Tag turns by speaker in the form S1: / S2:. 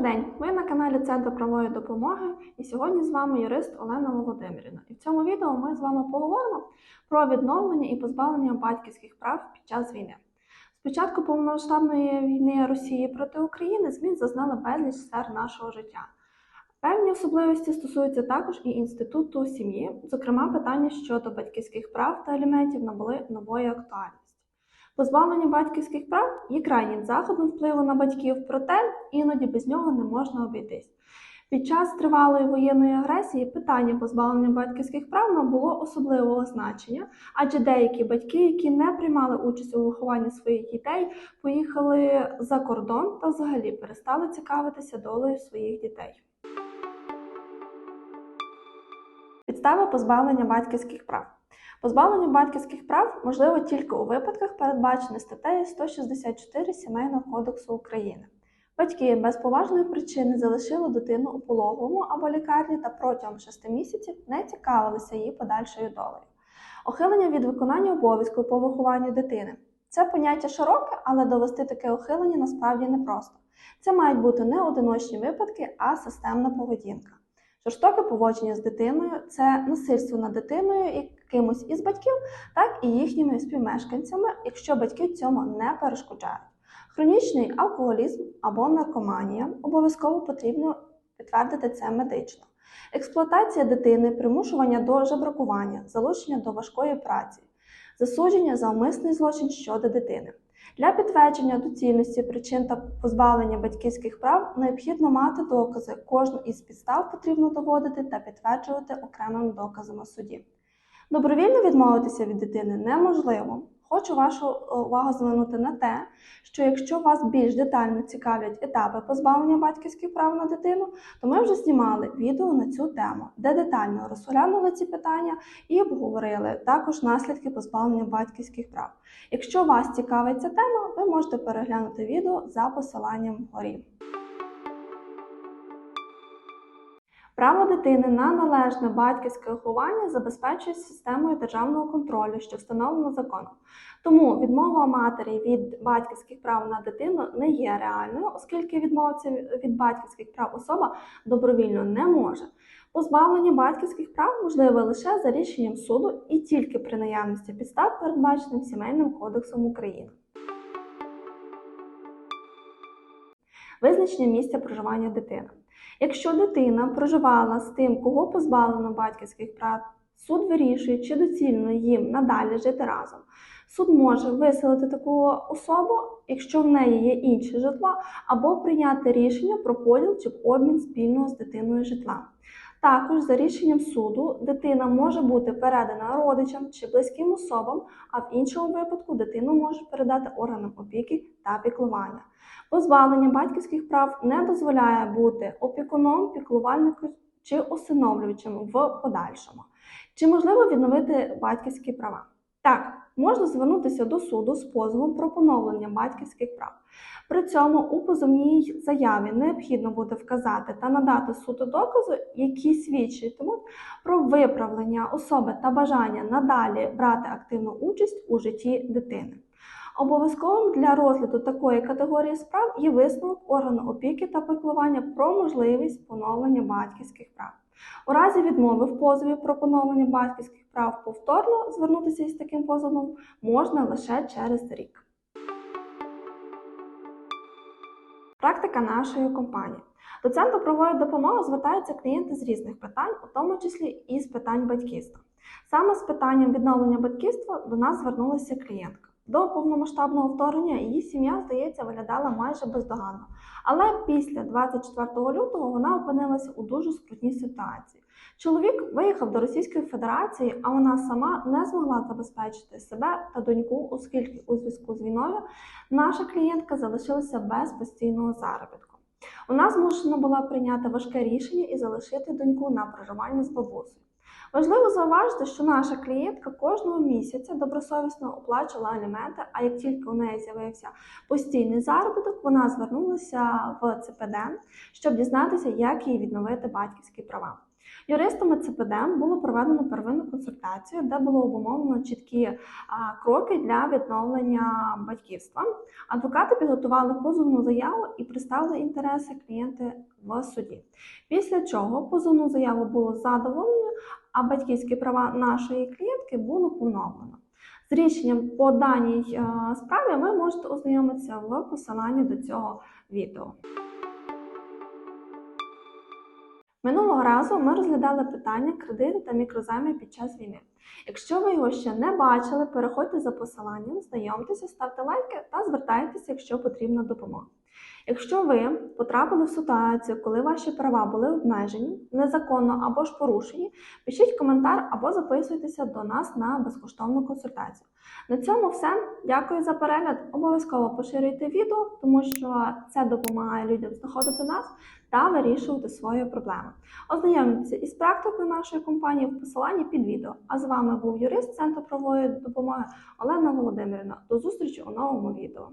S1: День! Ви на каналі Центру правової допомоги, і сьогодні з вами юрист Олена Володимирівна. І в цьому відео ми з вами поговоримо про відновлення і позбавлення батьківських прав під час війни. З початку повномасштабної війни Росії проти України змін зазнали безліч сфер нашого життя. Певні особливості стосуються також і інституту сім'ї, зокрема, питання щодо батьківських прав та аліментів набули нової актуальності. Позбавлення батьківських прав є крайнім заходом впливу на батьків, проте іноді без нього не можна обійтись. Під час тривалої воєнної агресії питання позбавлення батьківських прав набуло особливого значення, адже деякі батьки, які не приймали участь у вихованні своїх дітей, поїхали за кордон та взагалі перестали цікавитися долею своїх дітей. Підстави позбавлення батьківських прав. Позбавлення батьківських прав можливо тільки у випадках, передбачених статтею 164 Сімейного кодексу України. Батьки без поважної причини залишили дитину у пологовому або лікарні та протягом 6 місяців не цікавилися її подальшою долею. Ухилення від виконання обов'язку по вихованню дитини. Це поняття широке, але довести таке ухилення насправді непросто. Це мають бути не одиночні випадки, а системна поведінка. Жорстоке поводження з дитиною це насильство над дитиною і кимось із батьків, так і їхніми співмешканцями, якщо батьки цьому не перешкоджають. Хронічний алкоголізм або наркоманія обов'язково потрібно підтвердити це медично. Експлуатація дитини, примушування до жебракування, залучення до важкої праці, засудження за умисний злочин щодо дитини. Для підтвердження доцільності причин та позбавлення батьківських прав необхідно мати докази. Кожну із підстав потрібно доводити та підтверджувати окремими доказами суді. Добровільно відмовитися від дитини неможливо. Хочу вашу е, увагу звернути на те, що якщо вас більш детально цікавлять етапи позбавлення батьківських прав на дитину, то ми вже знімали відео на цю тему, де детально розглянули ці питання і обговорили також наслідки позбавлення батьківських прав. Якщо вас цікавить ця тема, ви можете переглянути відео за посиланням вгорі. Право дитини на належне батьківське виховання забезпечує системою державного контролю, що встановлено законом. Тому відмова матері від батьківських прав на дитину не є реальною, оскільки відмовитися від батьківських прав особа добровільно не може. Позбавлення батьківських прав можливе лише за рішенням суду і тільки при наявності підстав, передбаченим Сімейним кодексом України. Визначення місця проживання дитини. Якщо дитина проживала з тим, кого позбавлено батьківських прав, суд вирішує, чи доцільно їм надалі жити разом. Суд може виселити таку особу, якщо в неї є інше житло, або прийняти рішення про поділ чи обмін спільного з дитиною житла. Також за рішенням суду дитина може бути передана родичам чи близьким особам, а в іншому випадку дитину може передати органам опіки та піклування. Позбавлення батьківських прав не дозволяє бути опікуном, піклувальником чи усиновлюючим в подальшому. Чи можливо відновити батьківські права? Так, можна звернутися до суду з позовом про поновлення батьківських прав. При цьому у позовній заяві необхідно буде вказати та надати суду докази, які свідчитимуть про виправлення особи та бажання надалі брати активну участь у житті дитини. Обов'язковим для розгляду такої категорії справ є висновок органу опіки та піклування про можливість поновлення батьківських прав. У разі відмови в позові про поновлення батьківських прав повторно звернутися із таким позовом можна лише через рік. Практика нашої компанії. До центру правової допомоги звертаються клієнти з різних питань, у тому числі і з питань батьківства. Саме з питанням відновлення батьківства до нас звернулася клієнтка. До повномасштабного вторгнення її сім'я, здається, виглядала майже бездоганно. Але після 24 лютого вона опинилася у дуже скрутній ситуації. Чоловік виїхав до Російської Федерації, а вона сама не змогла забезпечити себе та доньку, оскільки у зв'язку з війною наша клієнтка залишилася без постійного заробітку. Вона змушена була прийняти важке рішення і залишити доньку на проживання з бабусею. Важливо зауважити, що наша клієнтка кожного місяця добросовісно оплачувала аліменти, а як тільки у неї з'явився постійний заробіток, вона звернулася в ЦПД, щоб дізнатися, як їй відновити батьківські права. Юристами ЦПД було проведено первинну консультацію, де було обумовлено чіткі кроки для відновлення батьківства. Адвокати підготували позовну заяву і представили інтереси клієнти в суді. Після чого позовну заяву було задоволено, а батьківські права нашої клієнтки було поновлено. З рішенням по даній е, справі ви можете ознайомитися в посиланні до цього відео. Минулого разу ми розглядали питання кредиту та мікрозаймів під час війни. Якщо ви його ще не бачили, переходьте за посиланням, знайомтеся, ставте лайки та звертайтеся, якщо потрібна допомога. Якщо ви потрапили в ситуацію, коли ваші права були обмежені, незаконно або ж порушені, пишіть коментар або записуйтеся до нас на безкоштовну консультацію. На цьому все. Дякую за перегляд. Обов'язково поширюйте відео, тому що це допомагає людям знаходити нас та вирішувати свої проблеми. Ознайомтеся із практикою нашої компанії в посиланні під відео. А з вами був юрист Центру правової допомоги Олена Володимирівна. До зустрічі у новому відео.